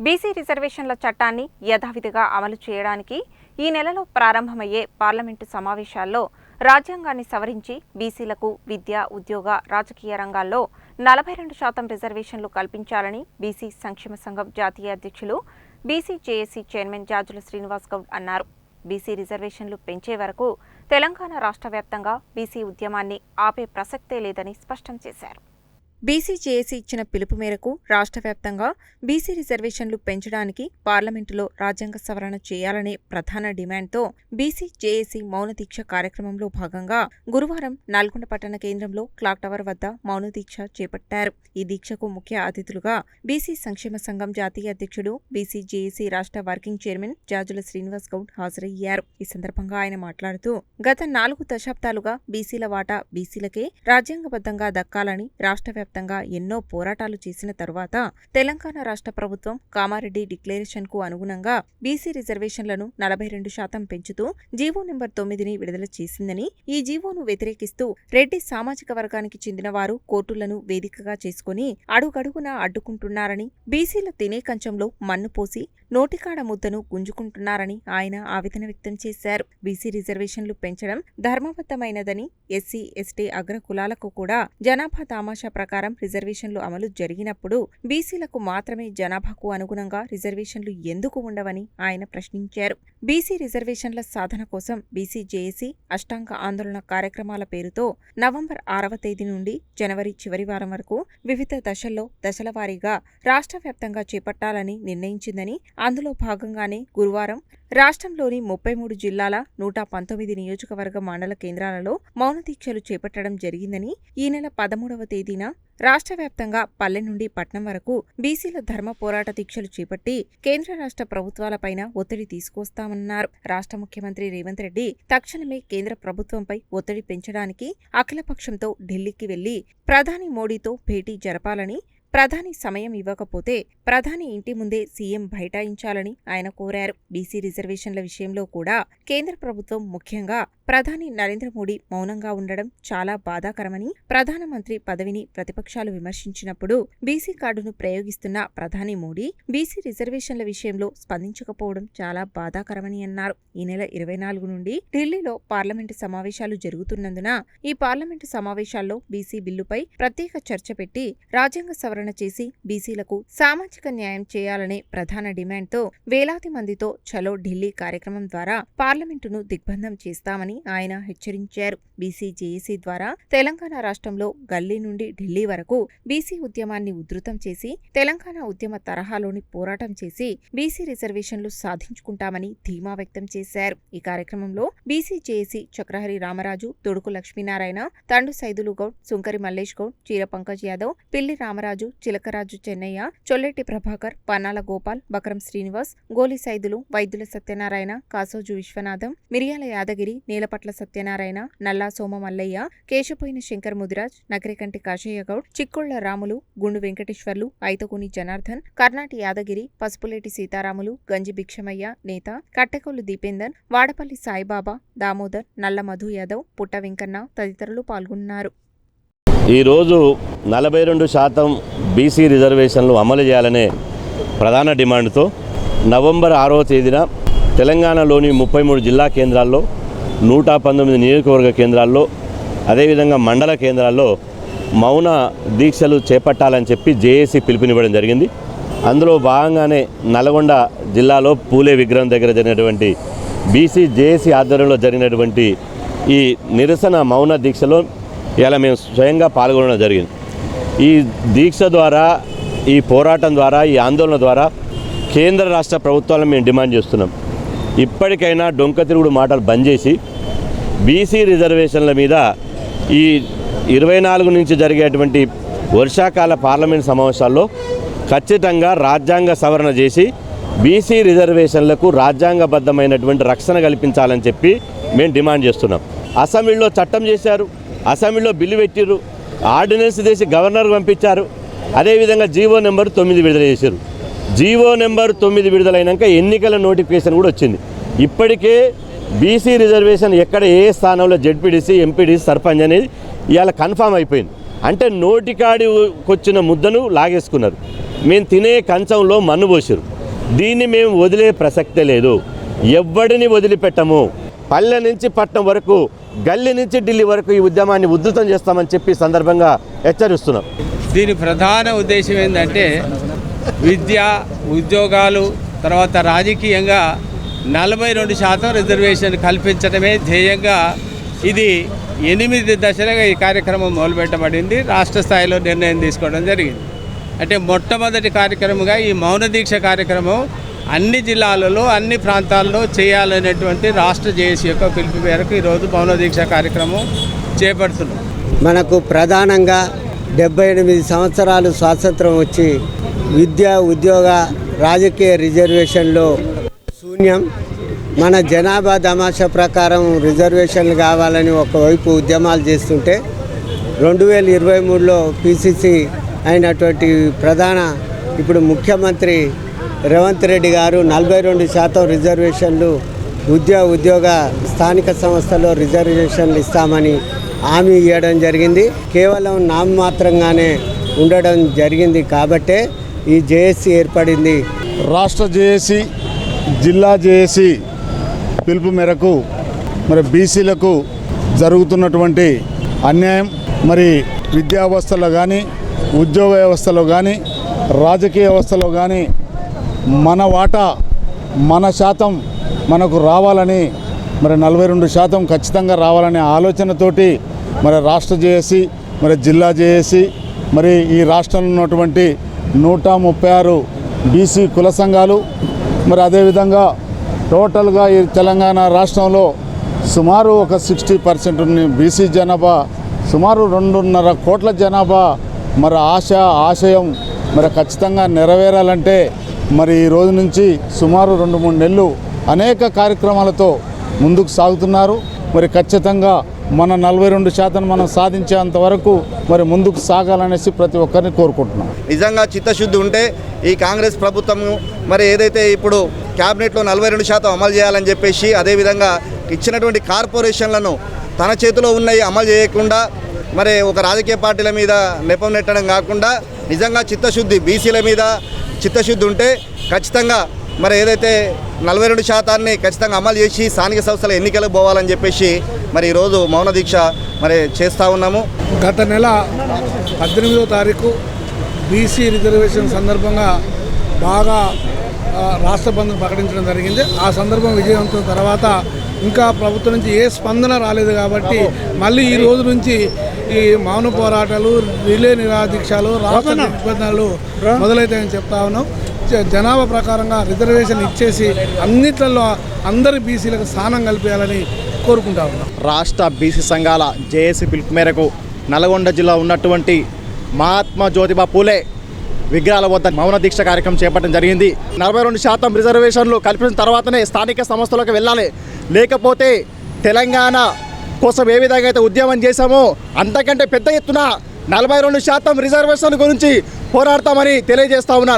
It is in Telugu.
బీసీ రిజర్వేషన్ల చట్టాన్ని యథావిధిగా అమలు చేయడానికి ఈ నెలలో ప్రారంభమయ్యే పార్లమెంటు సమావేశాల్లో రాజ్యాంగాన్ని సవరించి బీసీలకు విద్య ఉద్యోగ రాజకీయ రంగాల్లో నలభై రెండు శాతం రిజర్వేషన్లు కల్పించాలని బీసీ సంక్షేమ సంఘం జాతీయ అధ్యక్షులు BC JAC chairman Jajula Srinivas Goud అన్నారు. బీసీ రిజర్వేషన్లు పెంచే వరకు తెలంగాణ రాష్ట్ర వ్యాప్తంగా బీసీ ఉద్యమాన్ని ఆపే ప్రసక్తే లేదని స్పష్టం చేశారు. బీసీజేఏసీ ఇచ్చిన పిలుపు మేరకు రాష్ట్ర వ్యాప్తంగా బీసీ రిజర్వేషన్లు పెంచడానికి పార్లమెంటులో రాజ్యాంగ సవరణ చేయాలనే ప్రధాన డిమాండ్తో బీసీజేఏసీ మౌన దీక్ష కార్యక్రమంలో భాగంగా గురువారం నల్గొండ పట్టణ కేంద్రంలో క్లాక్ టవర్ వద్ద మౌన దీక్ష చేపట్టారు. ఈ దీక్షకు ముఖ్య అతిథులుగా బీసీ సంక్షేమ సంఘం జాతీయ అధ్యక్షుడు బీసీజేఏసీ రాష్ట్ర వర్కింగ్ చైర్మన్ జాజుల శ్రీనివాస్ గౌడ్ హాజరయ్యారు. ఈ సందర్భంగా ఆయన మాట్లాడుతూ గత నాలుగు దశాబ్దాలుగా బీసీల వాటా బీసీలకే రాజ్యాంగబద్ధంగా దక్కాలని రాష్ట్ర వ్యాప్తంగా ఎన్నో పోరాటాలు చేసిన తరువాత తెలంగాణ రాష్ట్ర ప్రభుత్వం కామారెడ్డి డిక్లరేషన్కు అనుగుణంగా బీసీ రిజర్వేషన్లను నలభై రెండు శాతం పెంచుతూ జీవో నెంబర్ తొమ్మిదిని విడుదల చేసిందని ఈ జీవోను వ్యతిరేకిస్తూ రెడ్డి సామాజిక వర్గానికి చెందిన వారు కోర్టులను వేదికగా చేసుకుని అడుగడుగునా అడ్డుకుంటున్నారని బీసీల తినే కంచంలో మన్ను పోసి నోటికాడ ముద్దను గుంజుకుంటున్నారని ఆయన ఆవేదన వ్యక్తం చేశారు. బీసీ రిజర్వేషన్లు పెంచడం ధర్మబద్ధమైనదని ఎస్సీ ఎస్టీ అగ్ర కులాలకు కూడా జనాభా తామాషా ప్రకారం రిజర్వేషన్లు అమలు జరిగినప్పుడు బీసీలకు మాత్రమే జనాభాకు అనుగుణంగా రిజర్వేషన్లు ఎందుకు ఉండవని ఆయన ప్రశ్నించారు. బీసీ రిజర్వేషన్ల సాధన కోసం బీసీ జేఏసీ అష్టాంగ ఆందోళన కార్యక్రమాల పేరుతో నవంబర్ ఆరవ తేదీ నుండి జనవరి చివరి వారం వరకు వివిధ దశల్లో దశల వారీగా రాష్ట్ర వ్యాప్తంగా చేపట్టాలని నిర్ణయించిందని అందులో భాగంగానే గురువారం రాష్ట్రంలోని ముప్పై మూడు జిల్లాల నూట పంతొమ్మిది నియోజకవర్గ మండల కేంద్రాలలో మౌన దీక్షలు చేపట్టడం జరిగిందని ఈ నెల పదమూడవ తేదీన రాష్ట్ర వ్యాప్తంగా పల్లె నుండి పట్నం వరకు బీసీల ధర్మ పోరాట దీక్షలు చేపట్టి కేంద్ర రాష్ట్ర ప్రభుత్వాలపైన ఒత్తిడి తీసుకొస్తామన్నారు. రాష్ట్ర ముఖ్యమంత్రి రేవంత్ రెడ్డి తక్షణమే కేంద్ర ప్రభుత్వంపై ఒత్తిడి పెంచడానికి అఖిలపక్షంతో ఢిల్లీకి వెళ్ళి ప్రధాని మోడీతో భేటీ జరపాలని ప్రధాని సమయం ఇవ్వకపోతే ప్రధాని ఇంటి ముందే సీఎం బైఠాయించాలని ఆయన కోరారు. బీసీ రిజర్వేషన్ల విషయంలో కూడా కేంద్ర ప్రభుత్వం ముఖ్యంగా ప్రధాని నరేంద్ర మోడీ మౌనంగా ఉండడం చాలా బాధాకరమని ప్రధానమంత్రి పదవిని ప్రతిపక్షాలు విమర్శించినప్పుడు బీసీ కార్డును ప్రయోగిస్తున్న ప్రధాని మోడీ బీసీ రిజర్వేషన్ల విషయంలో స్పందించకపోవడం చాలా బాధాకరమని అన్నారు. ఈ నెల ఇరవై నాలుగు నుండి ఢిల్లీలో పార్లమెంటు సమావేశాలు జరుగుతున్నందున ఈ పార్లమెంటు సమావేశాల్లో బీసీ బిల్లుపై ప్రత్యేక చర్చ పెట్టి రాజ్యాంగ సవరణ చేసి బీసీలకు సామాజిక న్యాయం చేయాలనే ప్రధాన డిమాండ్తో వేలాది మందితో చలో ఢిల్లీ కార్యక్రమం ద్వారా పార్లమెంటును దిగ్బంధం చేస్తామని ఆయన హెచ్చరించారు. బీసీ జేఏసీ ద్వారా తెలంగాణ రాష్ట్రంలో గల్లీ నుండి ఢిల్లీ వరకు బీసీ ఉద్యమాన్ని ఉధృతం చేసి తెలంగాణ ఉద్యమ తరహాలోని పోరాటం చేసి బీసీ రిజర్వేషన్లు సాధించుకుంటామని ధీమా వ్యక్తం చేశారు. ఈ కార్యక్రమంలో బీసీ జేఏసీ చక్రహరి రామరాజు తొడుకు లక్ష్మీనారాయణ తండు సైదులు గౌడ్ సుంకరి మల్లేష్ గౌడ్ చీర పంకజ్ యాదవ్ పిల్లి రామరాజు చిలకరాజు చెన్నయ్య చొల్లెటి ప్రభాకర్ పన్నాల గోపాల్ బకరం శ్రీనివాస్ గోలి సైదులు వైద్యుల సత్యనారాయణ కాసోజు విశ్వనాథం మిరియాల యాదగిరి నీలపట్ల సత్యనారాయణ నల్లా సోమ మల్లయ్య కేశపోయిన శంకర్ ముదిరాజ్ నగరికంటి కాశయ్యగౌడ్ చిక్కుళ్ళ రాములు గుండు వెంకటేశ్వర్లు ఐతకుని జనార్దన్ కర్ణాటి యాదగిరి పసుపులేటి సీతారాములు గంజి భిక్షమయ్య నేత కట్టెకొల్లు దీపేందర్ వాడపల్లి సాయిబాబా దామోదర్ నల్ల మధు యాదవ్ పుట్ట వెంకన్న తదితరులు పాల్గొన్నారు. ఈరోజు నలభై రెండు శాతం బీసీ రిజర్వేషన్లు అమలు చేయాలనే ప్రధాన డిమాండ్తో నవంబర్ ఆరవ తేదీన తెలంగాణలోని ముప్పై మూడు జిల్లా కేంద్రాల్లో నూట పంతొమ్మిది నియోజకవర్గ కేంద్రాల్లో అదేవిధంగా మండల కేంద్రాల్లో మౌన దీక్షలు చేపట్టాలని చెప్పి జేఏసీ పిలుపునివ్వడం జరిగింది. అందులో భాగంగానే నల్గొండ జిల్లాలో పూలే విగ్రహం దగ్గర జరిగినటువంటి బీసీ జేఏసీ ఆధ్వర్యంలో జరిగినటువంటి ఈ నిరసన మౌన దీక్షలో ఇలా మేము స్వయంగా పాల్గొనడం జరిగింది. ఈ దీక్ష ద్వారా ఈ పోరాటం ద్వారా ఈ ఆందోళన ద్వారా కేంద్ర రాష్ట్ర ప్రభుత్వాలను మేము డిమాండ్ చేస్తున్నాం. ఇప్పటికైనా డొంక తిరుగుడు మాటలు బంద్ చేసి బీసీ రిజర్వేషన్ల మీద ఈ ఇరవై నాలుగు నుంచి జరిగేటువంటి వర్షాకాల పార్లమెంట్ సమావేశాల్లో ఖచ్చితంగా రాజ్యాంగ సవరణ చేసి బీసీ రిజర్వేషన్లకు రాజ్యాంగబద్ధమైనటువంటి రక్షణ కల్పించాలని చెప్పి మేము డిమాండ్ చేస్తున్నాం. అసెంబ్లీలో చట్టం చేశారు. అసెంబ్లీలో బిల్లు పెట్టిర్రు. ఆర్డినెన్స్ చేసి గవర్నర్ పంపించారు. అదేవిధంగా జీవో నెంబర్ తొమ్మిది విడుదల చేశారు జీవో నెంబర్ తొమ్మిది విడుదలైనాక ఎన్నికల నోటిఫికేషన్ కూడా వచ్చింది. ఇప్పటికే బీసీ రిజర్వేషన్ ఎక్కడ ఏ స్థానంలో జడ్పీడీసీ ఎంపీడీసీ సర్పంచ్ అనేది ఇవాళ కన్ఫామ్ అయిపోయింది. అంటే నోటికాడికొచ్చిన ముద్దను లాగేసుకున్నారు. మేము తినే కంచంలో మన్ను పోసారు దీన్ని మేము వదిలే ప్రసక్తే లేదు. ఎవ్వడిని వదిలిపెట్టము. పల్లె నుంచి పట్నం వరకు గల్లీ నుంచి ఢిల్లీ వరకు ఈ ఉద్యమాన్ని ఉధృతం చేస్తామని చెప్పి సందర్భంగా హెచ్చరిస్తున్నాం. దీని ప్రధాన ఉద్దేశం ఏంటంటే విద్య ఉద్యోగాలు తర్వాత రాజకీయంగా నలభై రెండు శాతం రిజర్వేషన్ కల్పించడమే ధ్యేయంగా ఇది ఎనిమిది దశలుగా ఈ కార్యక్రమం మొదలుపెట్టబడింది. రాష్ట్ర స్థాయిలో నిర్ణయం తీసుకోవడం జరిగింది. అంటే మొట్టమొదటి కార్యక్రమంగా ఈ మౌన దీక్ష కార్యక్రమం అన్ని జిల్లాలలో అన్ని ప్రాంతాల్లో చేయాలనేటువంటి రాష్ట్ర జేఏసీ యొక్క పిలుపు మేరకు ఈరోజు భవన దీక్ష కార్యక్రమం చేపడుతున్నాం. మనకు ప్రధానంగా డెబ్బై ఎనిమిది సంవత్సరాలు స్వాతంత్రం వచ్చి విద్య ఉద్యోగ రాజకీయ రిజర్వేషన్లో శూన్యం. మన జనాభా తమాషా ప్రకారం రిజర్వేషన్లు కావాలని ఒకవైపు ఉద్యమాలు చేస్తుంటే రెండు వేల ఇరవై మూడులో పిసిసి అయినటువంటి ప్రధాన ఇప్పుడు ముఖ్యమంత్రి రేవంత్ రెడ్డి గారు నలభై రెండు శాతం రిజర్వేషన్లు ఉద్యోగ ఉద్యోగ స్థానిక సంస్థలో రిజర్వేషన్లు ఇస్తామని హామీ ఇవ్వడం జరిగింది. కేవలం నామమాత్రంగానే ఉండడం జరిగింది కాబట్టే ఈ జేఏసీ ఏర్పడింది. రాష్ట్ర జేఏసీ జిల్లా జేఏసీ పిలుపు మేరకు మరి బీసీలకు జరుగుతున్నటువంటి అన్యాయం మరి విద్యా వ్యవస్థలో కానీ ఉద్యోగ వ్యవస్థలో కానీ రాజకీయ వ్యవస్థలో కానీ మన వాటా మన శాతం మనకు రావాలని మరి నలభై రెండు శాతం ఖచ్చితంగా రావాలనే ఆలోచనతోటి మరి రాష్ట్ర జేఏసీ మరి జిల్లా జేఏసీ మరి ఈ రాష్ట్రంలో ఉన్నటువంటి నూట ముప్పై ఆరు బీసీ కుల సంఘాలు మరి అదేవిధంగా టోటల్గా ఈ తెలంగాణ రాష్ట్రంలో సుమారు ఒక సిక్స్టీ పర్సెంట్ బీసీ జనాభా సుమారు రెండున్నర కోట్ల జనాభా మరి ఆశ ఆశయం మరి ఖచ్చితంగా నెరవేరాలంటే మరి ఈ రోజు నుంచి సుమారు రెండు మూడు నెలలు అనేక కార్యక్రమాలతో ముందుకు సాగుతున్నారు. మరి ఖచ్చితంగా మన నలభై రెండు శాతం మనం సాధించేంత వరకు మరి ముందుకు సాగాలనేసి ప్రతి ఒక్కరిని కోరుకుంటున్నాం. నిజంగా చిత్తశుద్ధి ఉంటే ఈ కాంగ్రెస్ ప్రభుత్వం మరి ఏదైతే ఇప్పుడు క్యాబినెట్లో నలభై రెండు శాతం అమలు చేయాలని చెప్పేసి అదేవిధంగా ఇచ్చినటువంటి కార్పొరేషన్లను తన చేతిలో ఉన్నాయి అమలు చేయకుండా మరి ఒక రాజకీయ పార్టీల మీద నెపం నెట్టడం కాకుండా నిజంగా చిత్తశుద్ధి బీసీల మీద చిత్తశుద్ధి ఉంటే ఖచ్చితంగా మరి ఏదైతే నలభై రెండు శాతాన్ని ఖచ్చితంగా అమలు చేసి స్థానిక సంస్థల ఎన్నికలకు పోవాలని చెప్పేసి మరి ఈరోజు మౌన దీక్ష మరి చేస్తూ ఉన్నాము. గత నెల పద్దెనిమిదో తారీఖు బీసీ రిజర్వేషన్ సందర్భంగా బాగా రాష్ట్ర బంధు ప్రకటించడం జరిగింది. ఆ సందర్భం విజయవంతం తర్వాత ఇంకా ప్రభుత్వం నుంచి ఏ స్పందన రాలేదు కాబట్టి మళ్ళీ ఈ రోజు నుంచి ఈ మౌన పోరాటాలు రిలే నిరాదీక్షలు రాష్ట్ర నిబంధనలు మొదలవుతాయని చెప్తా ఉన్నాం. జనాభా ప్రకారంగా రిజర్వేషన్ ఇచ్చేసి అన్నిట్లలో అందరి బీసీలకు స్థానం కల్పించాలని కోరుకుంటా ఉన్నాం. రాష్ట్ర బీసీ సంఘాల జేఏసీ పిలుపు మేరకు నల్గొండ జిల్లా ఉన్నటువంటి మహాత్మా జ్యోతిబా పూలే విగ్రహాల వద్ద మౌన దీక్ష కార్యక్రమం చేపట్టడం జరిగింది. నలభై రెండు శాతం రిజర్వేషన్లు కల్పించిన తర్వాతనే స్థానిక సంస్థలకు వెళ్ళాలి. లేకపోతే తెలంగాణ కోసం ఏ విధంగా అయితే ఉద్యమం చేశామో అంతకంటే పెద్ద ఎత్తున నలభై రెండు శాతం రిజర్వేషన్ గురించి పోరాడతామని తెలియజేస్తా ఉన్నాను.